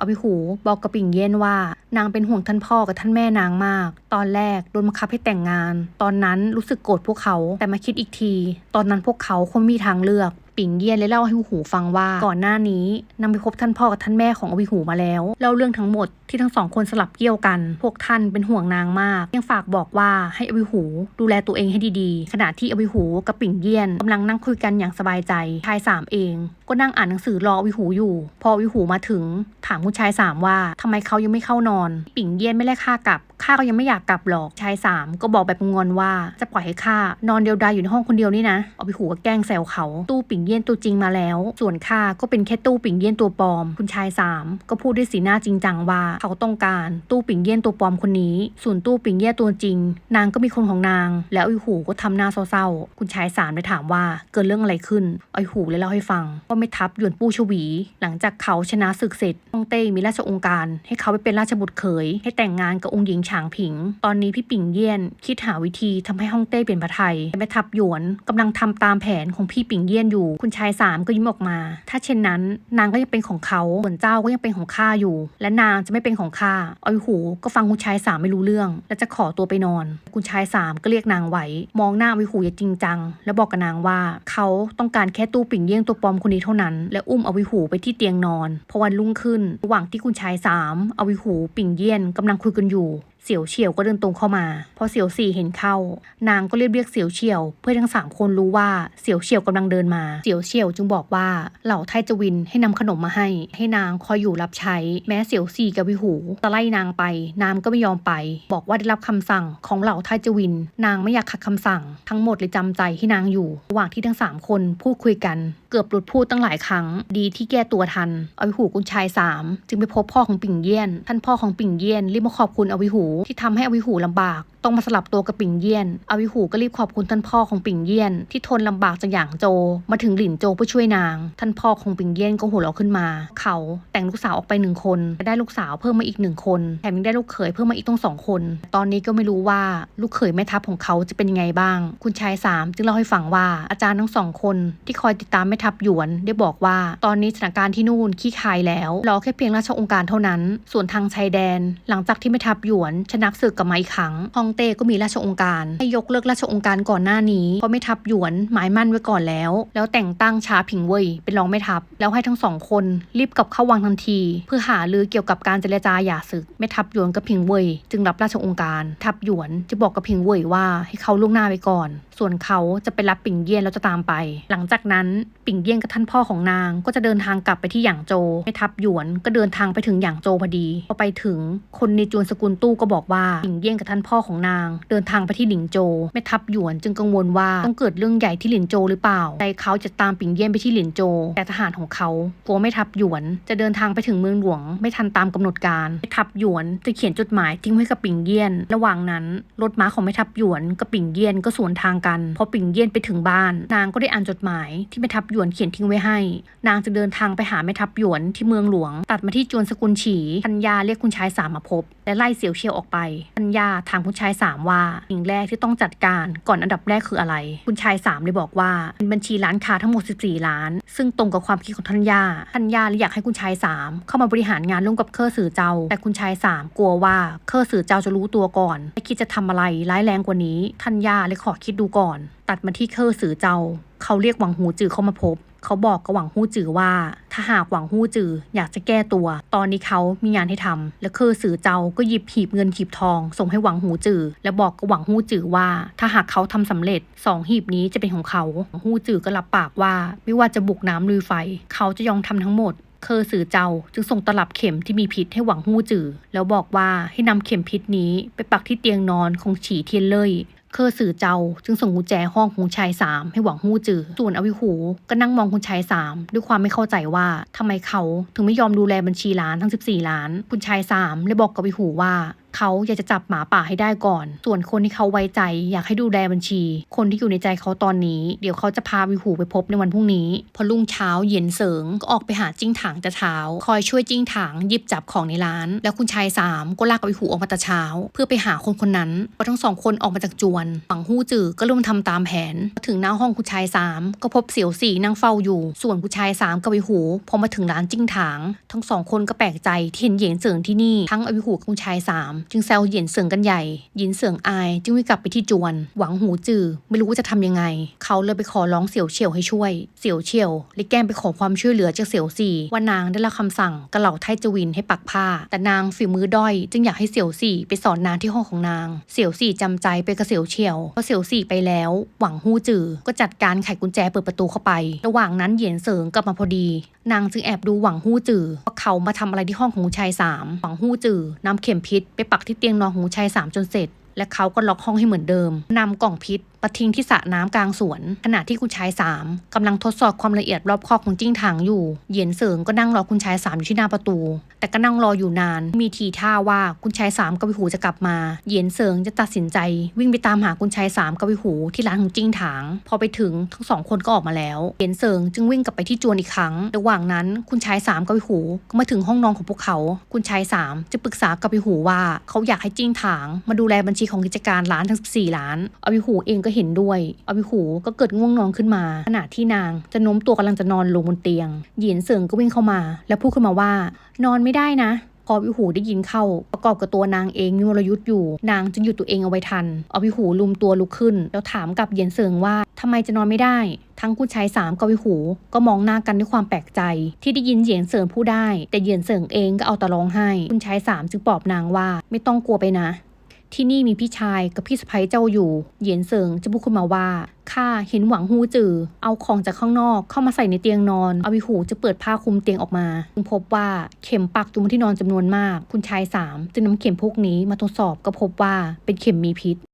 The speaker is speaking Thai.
อภิหูบอกกับปิ่งเย็นว่า นางเป็นห่วงท่านพ่อกับท่านแม่นางมาก ตอนแรกโดนบังคับให้แต่งงาน ตอนนั้นรู้สึกโกรธพวกเขา แต่มาคิดอีกที ตอนนั้นพวกเขาคงมีทางเลือก ปิงเยี่ยนเลยเล่าให้หูฟังว่าก่อนหน้านี้นางไปพบท่านพ่อกับท่านแม่ของอวิหูมาแล้วเล่าเรื่องทั้งหมดที่ทั้งสองคนสลับเกี่ยวกัน พวกท่านเป็นห่วงนางมาก ยังฝากบอกว่าให้อวิหู ดูแลตัวเองให้ดีๆ ขณะที่อวิหูกับปิ่งเยี่ยนกำลังนั่งคุยกันอย่างสบายใจชายสามเอง ก็นั่งอ่านหนังสือรออวิหูอยู่ พออวิหูมาถึง ถามคุณชายสามว่าทำไมเขายังไม่เข้านอน ปิ่งเยี่ยนไม่แลกค่ากลับข้าก็ยังไม่อยากกลับหรอกชายสามก็บอกแบบงอนว่าจะปล่อยให้ข้านอนเดียวดายอยู่ในห้องคนเดียวนี่นะอวิหูก็แกล้งแซวเขาตู้ปิ่งเยี่ยนตัวจริงมาแล้ว ส่วนข้าก็เป็นแค่ตู้ปิ่งเยี่ยนตัวปลอม คุณชายสามก็พูดด้วยสีหน้าจริงจังว่าเขาต้องการตู้ปิ่งเยี่ยนตัวปลอมคนนี้ ส่วนตู้ปิ่งเยี่ยนตัวจริง นางก็มีคนของนาง แล้วไอวิหูก็ทำหน้าเศร้าๆ คุณชายสามเลยถามว่าเกิดเรื่องอะไรขึ้นไอวิหูเลยเล่าให้ฟังว่าไม่ทัพหยวนปู้ชวี หลังจากเขาชนะศึกเสร็จฮ่องเต้มีราชองค์การ ให้เขาไปเป็นราชบุตรเขย ให้แต่งงานกับองค์หญิงฉางผิง ตอนนี้พี่ปิ่งเยี่ยนคิดหาวิธีทำให้ฮ่องเต้เปลี่ยนพระไทยแต่แม่ทัพหยวนกำลังทำตามแผนของพี่ปิ่งเยี่ยนอยู่คุณชายสามก็ยิ้มออกมา ถ้าเช่นนั้น นางก็ยังเป็นของเขาส่วนเจ้าก็ยังเป็นของข้าอยู่ และนางจะไม่เป็นของข้าออยหูก็ฟังคุณชายสามไม่รู้เรื่อง และจะขอตัวไปนอน คุณชายสามก็เรียกนางไว้มองหน้าออยหูอย่างจริงจัง แล้วบอกกับนางว่าเขาต้องการแค่ตู้ปิ่งเยี่ยงตัวปลอมคนนี้เท่านั้น และอุ้มออยหูไปที่เตียงนอนพอวันรุ่งขึ้น ระหว่างที่คุณชายสามออยหูปิ่งเยี่ยนกำลังคุยกันอยู่ เสี่ยวเฉียวก็เดินตรงเข้ามา พอเสี่ยวสี่เห็นเข้า นางก็เรียกเรียกเสี่ยวเฉียว เพื่อทั้งสามคนรู้ว่าเสี่ยวเฉียวกำลังเดินมา เสี่ยวเฉียวจึงบอกว่าเหล่าไทจวินให้นำขนมมาให้ ให้นางคอยอยู่รับใช้ แม้เสี่ยวสี่กับวิหูจะไล่นางไป นางก็ไม่ยอมไป บอกว่าได้รับคำสั่งของเหล่าไทจวิน นางไม่อยากขัดคำสั่ง ทั้งหมดเลยจำใจให้นางอยู่ ระหว่างที่ทั้งสามคนพูดคุยกัน เกือบหลุดพูดตั้งหลายครั้ง ดีที่แก้ตัวทัน อวิหูกุญชายสามจึงไปพบพ่อของปิ่งเยี่ยน ท่านพ่อของปิ่งเยี่ยนรีบมาขอบคุณอวิหูที่ทำให้อวิหูลำบากต้องมาสลับตัวกับปิ่งเยี่ยน อวิหูก็รีบขอบคุณท่านพ่อของปิ่งเยี่ยน ที่ทนลำบากจากหยางโจ มาถึงหลินโจเพื่อช่วยนาง ท่านพ่อของปิ่งเยี่ยนก็หัวเราะขึ้นมา เขาแต่งลูกสาวออกไปหนึ่งคนได้ลูกสาวเพิ่มมาอีกหนึ่งคนแถมยังได้ลูกเขยเพิ่มมาอีกต้องสองคน ตอนนี้ก็ไม่รู้ว่าลูกเขยแม่ทัพของเขาจะเป็นยังไงบ้าง คุณชายสามจึงเล่าให้ฟังว่าอาจารย์ทั้งสองคน ที่คอยติดตามแม่ทัพหยวน ได้บอกว่าตอนนี้สถานการณ์ที่นู่นขี้คายแล้วรอแค่เพียงราชองค์การเท่านั้น ส่วนทางชายแดน หลังจากที่แม่ทัพหยวนชนะศึกกลับมาอีกครั้งฮ่องเต้ก็มีราชองค์การให้ยกเลิกราชองค์การก่อนหน้านี้เพราะแม่ทัพหยวนหมายมั่นไว้ก่อนแล้ว แล้วแต่งตั้งชาผิงเว่ยเป็นรองแม่ทัพแล้วให้ทั้งสองคนรีบกลับเข้าวังทันที เพื่อหารือเกี่ยวกับการเจรจาหย่าศึกแม่ทัพหยวนกับผิงเว่ยจึงรับราชองค์การ ทัพหยวนจะบอกกับผิงเว่ยว่าให้เขาล่วงหน้าไปก่อน ส่วนเขาจะไปรับปิ่งเยี่ยนแล้วจะตามไป หลังจากนั้นปิ่งเยี่ยนกับท่านพ่อของนางก็จะเดินทางกลับไปที่หยางโจแม่ทัพหยวนก็เดินทางไปถึงหยางโจพอดีพอไปถึงคนในจวนสกุลตู้ก็บอกว่าปิ่งเยี่ยนกับท่านพ่อของนาง เดินทางไปที่หลิงโจแม่ทัพหยวนจึงกังวลว่าต้องเกิดเรื่องใหญ่ที่หลินโจหรือเปล่าใจเขาจะตามปิงเยี่ยนไปที่หลินโจ แต่ทหารของเขากลัวแม่ทัพหยวน จะเดินทางไปถึงเมืองหลวง ไม่ทันตามกำหนดการแม่ทัพหยวนจะเขียนจดหมายทิ้งไว้กับปิงเยี่ยน ระหว่างนั้นรถม้าของแม่ทัพหยวนกับปิงเยี่ยนก็สวนทางกันพอปิงเยี่ยนไปถึงบ้าน นางก็ได้อ่านจดหมายที่แม่ทัพหยวนเขียนทิ้งไว้ให้ นางจะเดินทางไปหาแม่ทัพหยวนที่เมืองหลวง ตัดมาที่จวนสกุลฉีทัญญาเรียกคุณชายสามมาพบ และไล่เสี่ยวเชียวออกไปทัญญาถามคุณชายสามว่าสิ่งแรกที่ต้องจัดการก่อนอันดับแรกคืออะไร คุณชายสามเลยบอกว่าเป็นบัญชีร้านค้าทั้งหมด 14 ล้าน ซึ่งตรงกับความคิดของทัญญาทัญญาเลยอยากให้คุณชายสามเข้ามาบริหารงานร่วมกับเครือสื่อเจ้า แต่คุณชายสามกลัวว่าเครือสื่อเจ้าจะรู้ตัวก่อนไม่คิดจะทำอะไรร้ายแรงกว่านี้ทัญญาเลยขอคิดดูก่อน ตัดมาที่เครือสื่อเจ้า เขาเรียกหวังหูจือเข้ามาพบ เขาบอกกับหวังหู้จือว่า ถ้าหากหวังหู้จืออยากจะแก้ตัว ตอนนี้เขามีงานให้ทำและคือสือเจ้าก็หยิบหีบเงินหีบทอง ส่งให้หวังหูจือ และบอกกับหวังหู้จือว่า ถ้าหากเขาทำสำเร็จสองหีบนี้จะเป็นของเขาหวังหู้จือก็รับปากว่า ไม่ว่าจะบุกน้ำลุยไฟ เขาจะยอมทำทั้งหมดเคอสือเจ้าจึงส่งตลับเข็มที่มีพิษให้หวังหู้จือ แล้วบอกว่าให้นำเข็มพิษนี้ไปปักที่เตียงนอนของฉีเทียนเล่ย เคอสื่อเจ้า จึงส่งกุญแจห้องของชายสามให้หวังหู้จือส่วนอวิหูก็นั่งมองคุณชายสามด้วยความไม่เข้าใจว่าทำไมเขาถึงไม่ยอมดูแลบัญชีร้านทั้ง 14 ล้าน คุณชายสามเลยบอกกับอวิหูว่าเขาอยากจะจับหมาป่าให้ได้ก่อน ส่วนคนที่เขาไว้ใจ อยากให้ดูแลบัญชี คนที่อยู่ในใจเขาตอนนี้ เดี๋ยวเขาจะพาวิหูไปพบในวันพรุ่งนี้ พอรุ่งเช้าเย็นเสริงก็ออกไปหาจิ้งถางแต่เช้า คอยช่วยจิ้งถางหยิบจับของในร้าน แล้วคุณชายสามก็ลากวิหูออกมาแต่เช้า เพื่อไปหาคนคนนั้นพอทั้งสองคนออกมาจากจวนฝังหู้จือก็เริ่มทำตามแผนพอถึงหน้าห้องคุณชายสามก็พบเสี่ยวสี่นั่งเฝ้าอยู่ ส่วนคุณชายสามกับวิหูพอมาถึงร้านจิ้งถาง ทั้งสองคนก็แปลกใจที่เห็นเหยียนเสริงที่นี่ทั้งอวิหูกับคุณชายสามจึงแซวเหยียนเสิงกันใหญ่ หยินเสิงอาย จึงวิ่งกลับไปที่จวน หวังหูจือ ไม่รู้ว่าจะทำยังไง เขาเลยไปขอร้องเสี่ยวเฉียวให้ช่วย เสี่ยวเฉียวเลยแกล้งไปขอความช่วยเหลือจากเสี่ยวสี่ว่านางได้รับคำสั่งกระเหล่าไทจวินให้ปักผ้า แต่นางฝีมือด้อย จึงอยากให้เสี่ยวสี่ไปสอนนางที่ห้องของนาง เสี่ยวสี่จำใจไปกับเสี่ยวเฉียวพอเสี่ยวสี่ไปแล้ว หวังหูจือ ก็จัดการไขกุญแจเปิดประตูเข้าไป ระหว่างนั้นเหยียนเสิงกลับมาพอดี นางจึงแอบดูหวังหูจือว่าเขามาทำอะไรที่ห้องของชายสามหวังหูจือนำเข็มพิษไปปักที่เตียงนอนของชายสามจนเสร็จ และเขาก็ล็อกห้องให้เหมือนเดิมนำกล่องพิษมาทิ้งที่สระน้ำกลางสวน ขณะที่คุณชายสามกำลังทดสอบความละเอียดรอบคอบของจิ้งถางอยู่ เหยียนเสิงก็นั่งรอคุณชายสามอยู่ที่หน้าประตู แต่ก็นั่งรออยู่นาน มีทีท่าว่าคุณชายสามกับวิหูจะกลับมา เหยียนเสิงจะตัดสินใจ วิ่งไปตามหาคุณชายสามกับวิหูที่ร้านของจิ้งถางพอไปถึงทั้งสองคนก็ออกมาแล้ว เหยียนเสิงจึงวิ่งกลับไปที่จวนอีกครั้ง ระหว่างนั้นคุณชายสามกับวิหูก็มาถึงห้องนอนของพวกเขา คุณชายสามจะปรึกษากับวิหูว่า เขาอยากให้จิ้งถางมาดูแลบัญชีของกิจการร้านทั้งสี่ร้านอวิหูเองก็็เห็นด้วยอวิหูก็เกิดง่วงนอนขึ้นมา ขณะที่นางจะโน้มตัวกำลังจะนอนลงบนเตียงเหยียนเสิงก็วิ่งเข้ามา แล้วพูดขึ้นมาว่า นอนไม่ได้นะพอวิหูได้ยินเข้า ประกอบกับตัวนางเองมีวรยุทธ์อยู่ นางจึงหยุดตัวเองเอาไว้ทันเอาวิหูลุมตัวลุกขึ้น แล้วถามกับเยียนเสิงว่าทำไมจะนอนไม่ได้ ทั้งคุณชายสามกับวิหู ก็มองหน้ากันด้วยความแปลกใจ ที่ได้ยินเหยียนเสิงพูดได้ แต่เหยียนเสิงเองก็เอาต่ร้องไห้ คุณชายสามจึงปลอบนางว่าไม่ต้องกลัวไปนะ ที่นี่มีพี่ชายกับพี่สะใภ้เจ้าอยู่ เหยียนเสิงจะพูดขึ้นมาว่า ข้าเห็นหวังฮูจือ เอาของจากข้างนอกเข้ามาใส่ในเตียงนอน อวิหูจะเปิดผ้าคลุมเตียงออกมา จึงพบว่าเข็มปักอยู่บนที่นอนจำนวนมาก คุณชายสามจึงนำเข็มพวกนี้มาทดสอบก็พบว่าเป็นเข็มมีพิษ